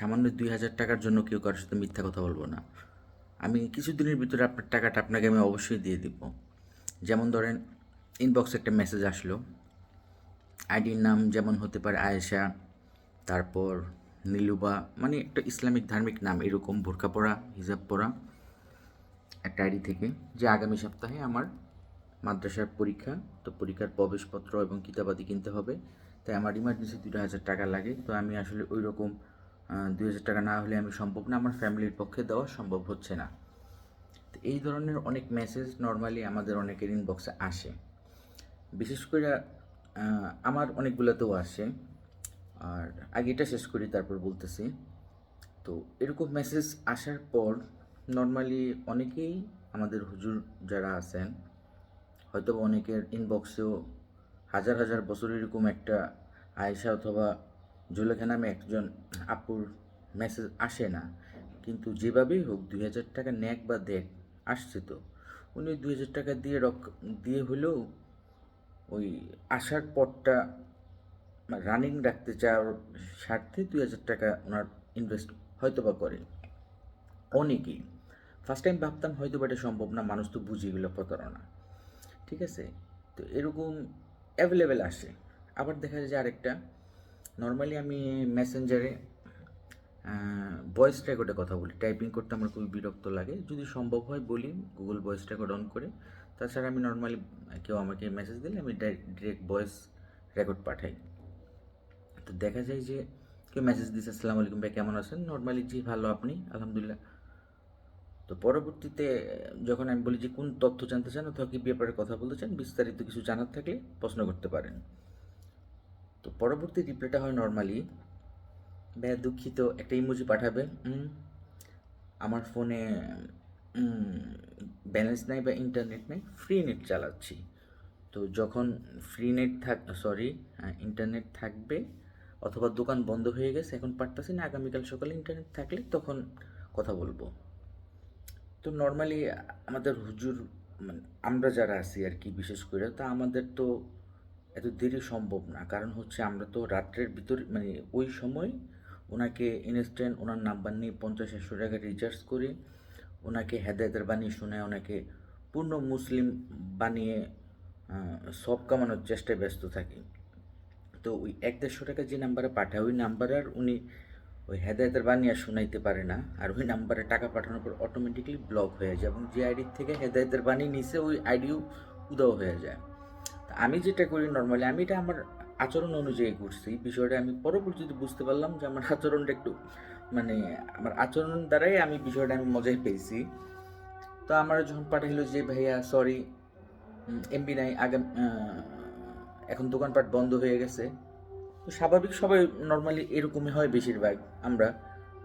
সামান্য দুই হাজার টাকার জন্য কেউ কারোর সাথে মিথ্যা কথা বলব না। আমি কিছুদিনের ভিতরে আপনার টাকাটা আপনাকে আমি অবশ্যই দিয়ে দিব। যেমন ধরেন ইনবক্সে একটা মেসেজ আসলো। আইডির নাম যেমন হতে পারে আয়েশা, তারপর নীলুবা মানে একটা ইসলামিক ধার্মিক নাম, এরকম বোরকা পরা, হিজাব পরা, একটা আইডি থেকে, যে আগামী সপ্তাহে আমার মাদ্রাসার পরীক্ষা, তো পরীক্ষার প্রবেশপত্র এবং কিতাবাদি কিনতে হবে। তাই আমার ইমার্জেন্সি দুটো হাজার টাকা লাগে। তো আমি আসলে ওই রকম দুই হাজার টাকা না হলে আমি সম্ভব না, আমার ফ্যামিলির পক্ষে দেওয়া সম্ভব হচ্ছে না। তো এই ধরনের অনেক মেসেজ নর্মালি আমাদের অনেকের ইনবক্সে আসে। বিশেষ করে আমার অনেকগুলোতেও আসে। আর আগে এটা শেষ করি, তারপর বলতেছি। তো এরকম মেসেজ আসার পর নর্মালি অনেকেই আমাদের হুজুর যারা আছেন হয়তো অনেকের ইনবক্সেও হাজার হাজার বছর এরকম একটা আয়েশা অথবা জুলেখা নামে একজন আপুর মেসেজ আসে না। কিন্তু যেভাবেই হোক, দুই হাজার টাকা ন্যাক বা দেখ আসছে তো। উনি দুই হাজার টাকা দিয়ে রক, দিয়ে হলেও ওই আসার পরটা রানিং রাখতে চাওয়ার স্বার্থে দুই হাজার টাকা ওনার ইনভেস্ট হয়তো বা করে অনেকেই। ফার্স্ট টাইম ভাবতাম হয়তো বা এটা সম্ভব না, মানুষ তো বুঝে গেল প্রতারণা। ঠিক আছে? তো এরকম অ্যাভেলেবেল আসে। আবার দেখা যায় যে আরেকটা নর্মালি আমি মেসেঞ্জারে ভয়েস রেকর্ডে কথা বলি। টাইপিং করতে আমার খুবই বিরক্ত লাগে। যদি সম্ভব হয় বলি গুগল ভয়েস রেকর্ড অন করে। তাছাড়া আমি নর্মালি কেউ আমাকে মেসেজ দিলে আমি ডিরেক্ট ভয়েস রেকর্ড পাঠাই। তো দেখা যায় যে, কেউ মেসেজ দিচ্ছে আসসালামু আলাইকুম ভাই, কেমন আছেন? নর্মালি জি, ভালো, আপনি? আলহামদুলিল্লাহ। তো পরবর্তীতে, যখন আমি বলি যে, কোন তথ্য জানতে চান? অথবা কী ব্যাপারে কথা বলতে চান? বিস্তারিত কিছু জানার থাকলে প্রশ্ন করতে পারেন। তো পরবর্তী রিপ্লাইটা হয় নর্মালি ভাইয়া দুঃখিত, একটা ইমোজি পাঠাবে। আমার ফোনে ব্যালেন্স নাই বা ইন্টারনেট নেই ফ্রি নেট চালাচ্ছি। তো যখন ফ্রি নেট থাক সরি ইন্টারনেট থাকবে, অথবা দোকান বন্ধ হয়ে গেছে, এখন পারতাছি না, আগামীকাল সকালে ইন্টারনেট থাকলে তখন কথা বলব। তো নর্মালি আমাদের হুজুর মানে আমরা যারা আছি আর কি, বিশেষ করে, তা আমাদের তো এত দেরি সম্ভব না। কারণ হচ্ছে আমরা তো রাত্রের ভিতর মানে ওই সময় ওনাকে ইনস্ট্যান্ট ওনার নাম্বার নিয়ে পঞ্চাশ, একশো টাকা রিচার্জ করে ওনাকে হেদায়তের বাণী শুনে ওনাকে পূর্ণ মুসলিম বানিয়ে সব কামানোর চেষ্টায় ব্যস্ত থাকি। তো ওই এক দেড়শো টাকা যে নাম্বারে পাঠায়, ওই নাম্বারে আর উনি ওই হেদায়তের বাণী আর শোনাইতে পারে না। আর ওই নাম্বারে টাকা পাঠানোর পর অটোমেটিকলি ব্লক হয়ে যায় এবং যে আইডির থেকে হেদায়তের বাণী নিছে, ওই আইডিও উদাও হয়ে যায়। আমি যেটা করি নর্মালি আমি এটা আমার আচরণ অনুযায়ী করছি। বিষয়টা আমি পরবর্তীতে বুঝতে পারলাম যে আমার আচরণটা একটু মানে আমার আচরণ দ্বারাই আমি বিষয়টা আমি মজাই পেয়েছি। তো আমার যখন পাঠাইলো যে, ভাইয়া সরি এমবি নাই, আগাম এখন দোকানপাট বন্ধ হয়ে গেছে। তো স্বাভাবিক সবাই নর্মালি এরকমই হয় বেশিরভাগ আমরা।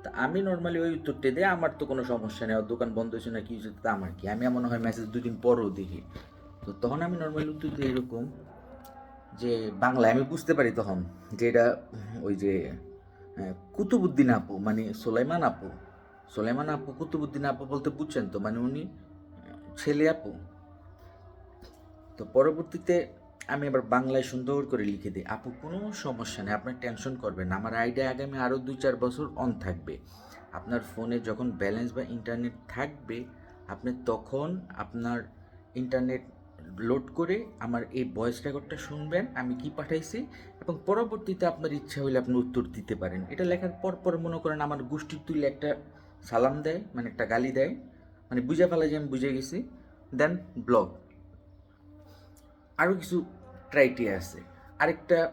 তা আমি নর্মালি ওই উত্তরটা দিই, আমার তো কোনো সমস্যা নেই দোকান বন্ধ হয়েছে না কি তা আমার কি? আমি মনে হয় মেসেজ দুদিন পরও দেখি। তো তখন আমি নর্মালি উত্তর দিই এরকম যে বাংলায় আমি বুঝতে পারি তখন যে এটা ওই যে কুতুবুদ্দিন আপু মানে সোলাইমান আপু। সোলাইমান আপু, কুতুবুদ্দিন আপু বলতে বুঝছেন তো? মানে উনি ছেলে আপু। তো পরবর্তীতে আমি আবার বাংলায় সুন্দর করে লিখে দিই। আপু, কোনো সমস্যা নেই, আপনার টেনশন করবেন আমার আইডিয়া আগামী আরও দুই চার বছর অন থাকবে। আপনার ফোনে যখন ব্যালেন্স বা ইন্টারনেট থাকবে, আপনি তখন আপনার ইন্টারনেট লোড করে আমার এই ভয়েস রেকর্ডটা শুনবেন, আমি কি পাঠাইছি এবং পরবর্তীতে আপনার ইচ্ছা হলে আপনি উত্তর দিতে পারেন। এটা লেখার পর পর মনে করেন আমার গোষ্ঠীর তুলে একটা সালাম দেয় মানে একটা গালি দেয় মানে বুঝে ফেলা যে আমি বুঝে গেছি। দেন ব্লগ আরও কিছু ক্রাইটেরিয়া আছে। আরেকটা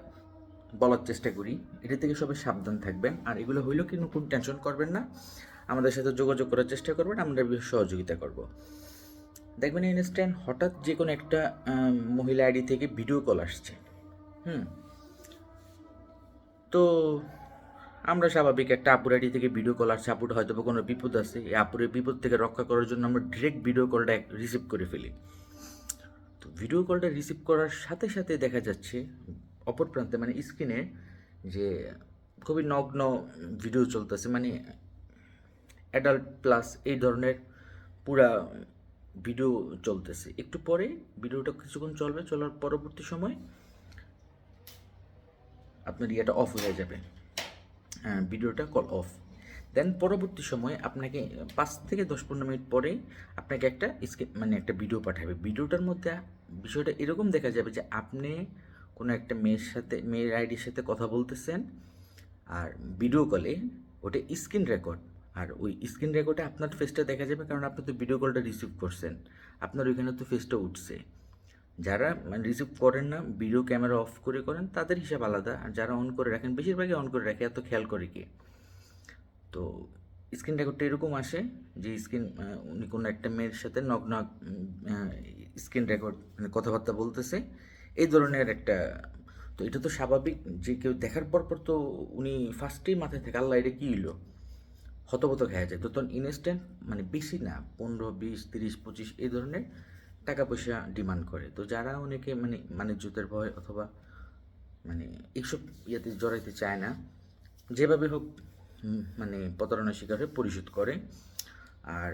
বলার চেষ্টা করি। এটা থেকে সবাই সাবধান থাকবেন। আর এগুলো হইলেও কিন্তু কোনো টেনশন করবেন না। আমাদের সাথে যোগাযোগ করার চেষ্টা করবেন। আমরা সহযোগিতা করব। দেখবেন ইনস্ট্যান্ট হঠাৎ যে কোনো একটা মহিলা আইডি থেকে ভিডিও কল আসছে। হুম? তো আমরা স্বাভাবিক একটা আপুর আইডি থেকে ভিডিও কল আসছে, আপুর হয়তো বা কোনো বিপদ আছে। এই আপুরের বিপদ থেকে রক্ষা করার জন্য আমরা ডিরেক্ট ভিডিও কলটা রিসিভ করে ফেলি। তো ভিডিও কলটা রিসিভ করার সাথে সাথে দেখা যাচ্ছে, অপর প্রান্তে মানে স্ক্রিনে যে খুবই নগ্ন ভিডিও চলতেছে। মানে অ্যাডাল্ট প্লাস এই ধরনের পুরা ভিডিও চলতেছে। একটু পরে ভিডিওটা কিছুক্ষণ চলবে, চলার পরবর্তী সময় আপনার ইয়েটা অফ হয়ে যাবে। হ্যাঁ ভিডিওটা কল অফ দেন পরবর্তী সময়ে আপনাকে পাঁচ থেকে দশ পনেরো মিনিট পরেই আপনাকে একটা স্ক্রিন মানে একটা ভিডিও পাঠাবে। ভিডিওটার মধ্যে বিষয়টা এরকম দেখা যাবে যে আপনি কোনো একটা মেয়ের সাথে, মেয়ের আইডির সাথে কথা বলতেছেন আর ভিডিও কলে ওটা স্ক্রিন রেকর্ড আর ওই স্ক্রিন রেকর্ডে আপনার ফেসটা দেখা যাবে কারণ আপনি তো ভিডিও কলটা রিসিভ করছেন। আপনার ওইখানে তো ফেসটা উঠছে। যারা মানে রিসিভ করেন না ভিডিও ক্যামেরা অফ করে করেন, তাদের হিসাব আলাদা। আর যারা অন করে রাখেন, বেশিরভাগই অন করে রাখে, এত খেয়াল করে কি? তো স্ক্রিন রেকর্ডটা এরকম আসে যে স্ক্রিন উনি কোনো একটা মেয়ের সাথে নক স্ক্রিন রেকর্ড মানে কথাবার্তা বলতেছে। এই ধরনের একটা, তো এটা তো স্বাভাবিক যে কেউ দেখার পর পর তো উনি ফার্স্টেই মাথায় থেকে, আল্লাহ এটা কী হলো হতবত খেয়ে যায়। তখন ইনস্ট্যান্ট মানে বেশি না, পনেরো, বিশ, তিরিশ, পঁচিশ এই ধরনের টাকা পয়সা ডিমান্ড করে। তো যারা অনেকে মানে মানে জুতের ভয় অথবা মানে এইসব ইয়েতে জড়াইতে চায় না, যেভাবে হোক মানে প্রতারণার শিকার হয়ে পরিশোধ করে। আর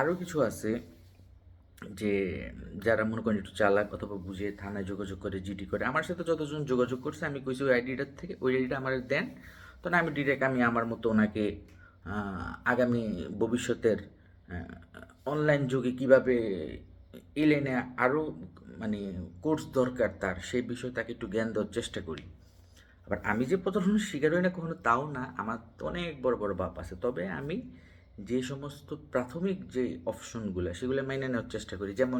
আরও কিছু আছে যে যারা মনে করেন একটু চালাক অথবা বুঝে থানায় যোগাযোগ করে জিডি করে, আমার সাথে যতজন যোগাযোগ করছে, আমি কইছি ওই আইডিটার থেকে, ওই আইডিটা আমার দেন। তো না, আমি ডিরেক্ট আমি আমার মতো ওনাকে আগামী ভবিষ্যতের অনলাইন যুগে কীভাবে এই লাইনে আরও মানে কোর্স দরকার তার, সেই বিষয়ে তাকে একটু জ্ঞান দেওয়ার চেষ্টা করি। আবার আমি যে প্রতারণার শিকার হই না কখনো তাও না, আমার তো অনেক বড় বড় বাপ আছে। তবে আমি যে সমস্ত প্রাথমিক যে অপশনগুলো সেগুলো মাইনে নেওয়ার চেষ্টা করি। যেমন